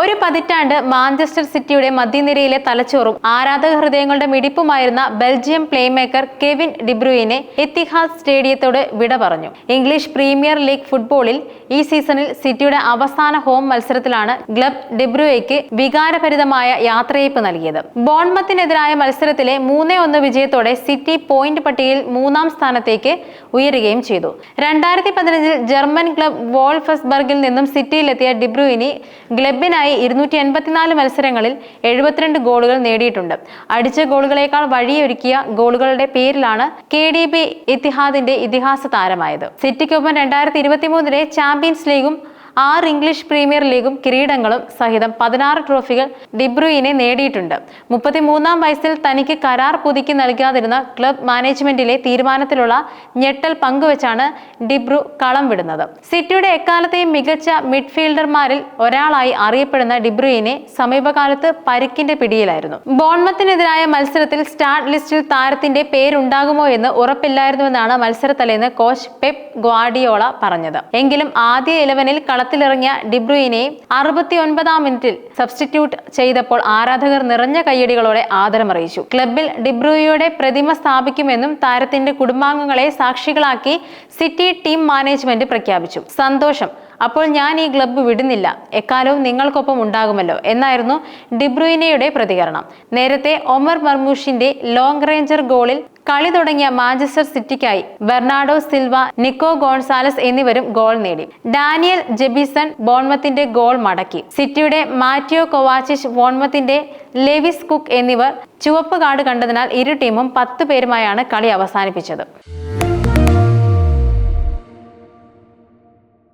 ഒരു പതിറ്റാണ്ട് മാഞ്ചസ്റ്റർ സിറ്റിയുടെ മധ്യനിരയിലെ തലച്ചോറും ആരാധക ഹൃദയങ്ങളുടെ മിടിപ്പുമായിരുന്ന Belgium playmaker Kevin De Bruyne Etihad സ്റ്റേഡിയത്തോട് വിട പറഞ്ഞു. ഇംഗ്ലീഷ് പ്രീമിയർ ലീഗ് ഫുട്ബോളിൽ ഈ സീസണിൽ സിറ്റിയുടെ അവസാന ഹോം മത്സരത്തിലാണ് ക്ലബ് ഡിബ്രൂയ്ക്ക് വികാരഭരിതമായ യാത്രയയപ്പ് നൽകിയത്. ബോൺമത്തിനെതിരായ മത്സരത്തിലെ മൂന്നേ ഒന്ന് വിജയത്തോടെ സിറ്റി പോയിന്റ് പട്ടികയിൽ മൂന്നാം സ്ഥാനത്തേക്ക് ഉയരുകയും ചെയ്തു. രണ്ടായിരത്തി പതിനഞ്ചിൽ ജർമ്മൻ ക്ലബ് വോൾഫസ്ബർഗിൽ നിന്നും സിറ്റിയിലെത്തിയ ഡിബ്രൂയിനി ക്ലബിനായി ഇരുന്നൂറ്റി എൺപത്തിനാല് മത്സരങ്ങളിൽ എഴുപത്തിരണ്ട് ഗോളുകൾ നേടിയിട്ടുണ്ട്. അടിച്ച ഗോളുകളേക്കാൾ വഴിയൊരുക്കിയ ഗോളുകളുടെ പേരിലാണ് കെ ഡി ബി ഇത്തിഹാദിന്റെ ഇതിഹാസ താരമായത്. സിറ്റിക്കൊപ്പം രണ്ടായിരത്തി ഇരുപത്തിമൂന്നിലെ ചാമ്പ്യൻസ് ലീഗും ആറ് ഇംഗ്ലീഷ് പ്രീമിയർ ലീഗും കിരീടങ്ങളും സഹിതം പതിനാറ് ട്രോഫികൾ ഡിബ്രൂയിനെ നേടിയിട്ടുണ്ട്. മുപ്പത്തിമൂന്നാം വയസ്സിൽ തനിക്ക് കരാർ പുതുക്കി നൽകാതിരുന്ന ക്ലബ് മാനേജ്മെന്റിലെ തീരുമാനത്തിലുള്ള ഞെട്ടൽ പങ്കുവച്ചാണ് ഡിബ്രു കളം വിടുന്നത്. സിറ്റിയുടെ എക്കാലത്തെയും മികച്ച മിഡ്ഫീൽഡർമാരിൽ ഒരാളായി അറിയപ്പെടുന്ന ഡിബ്രുയിനെ സമീപകാലത്ത് പരിക്കിന്റെ പിടിയിലായിരുന്നു. ബോൺമത്തിനെതിരായ മത്സരത്തിൽ സ്റ്റാർട്ട് ലിസ്റ്റിൽ താരത്തിന്റെ പേരുണ്ടാകുമോ എന്ന് ഉറപ്പില്ലായിരുന്നുവെന്നാണ് മത്സരത്തലേന്ന് കോച്ച് പെപ് ഗ്വാഡിയോള പറഞ്ഞത്. എങ്കിലും ആദ്യ ഇലവനിൽ കളത്തിലിറങ്ങിയ ഡിബ്രുയിനെ അറുപത്തി ഒൻപതാം മിനിറ്റിൽ സബ്സ്റ്റിറ്റ്യൂട്ട് ചെയ്തപ്പോൾ ആരാധകർ നിറഞ്ഞ കയ്യടികളോടെ ആദരമറിയിച്ചു. ക്ലബിൽ ഡിബ്രൂയിയുടെ പ്രതിമ സ്ഥാപിക്കുമെന്നും താരത്തിന്റെ കുടുംബാംഗങ്ങളെ സാക്ഷികളാക്കി സിറ്റി ടീം മാനേജ്മെന്റ് പ്രഖ്യാപിച്ചു. സന്തോഷം. അപ്പോൾ ഞാൻ ഈ ക്ലബ്ബ് വിടുന്നില്ല. എക്കാലവും നിങ്ങൾക്കൊപ്പം ഉണ്ടാകുമല്ലോ എന്നായിരുന്നു ഡിബ്രുയിനയുടെ പ്രതികരണം. നേരത്തെ ഒമർ മർമൂഷിന്റെ ലോങ് റേഞ്ചർ ഗോളിൽ കളി തുടങ്ങിയ മാഞ്ചസ്റ്റർ സിറ്റിക്കായി ബെർണാഡോ സിൽവ നിക്കോ ഗോൺസാലസ് എന്നിവരും ഗോൾ നേടി. ഡാനിയൽ ജെബിസൺ ബോൺമത്തിന്റെ ഗോൾ മടക്കി. സിറ്റിയുടെ മാറ്റിയോ കൊവാച്ചിഷ് ബോൺമത്തിന്റെ ലെവിസ് കുക്ക് എന്നിവർ ചുവപ്പ് കാർഡ് കണ്ടതിനാൽ ഇരു ടീമും പത്ത് പേരുമായാണ് കളി അവസാനിപ്പിച്ചത്.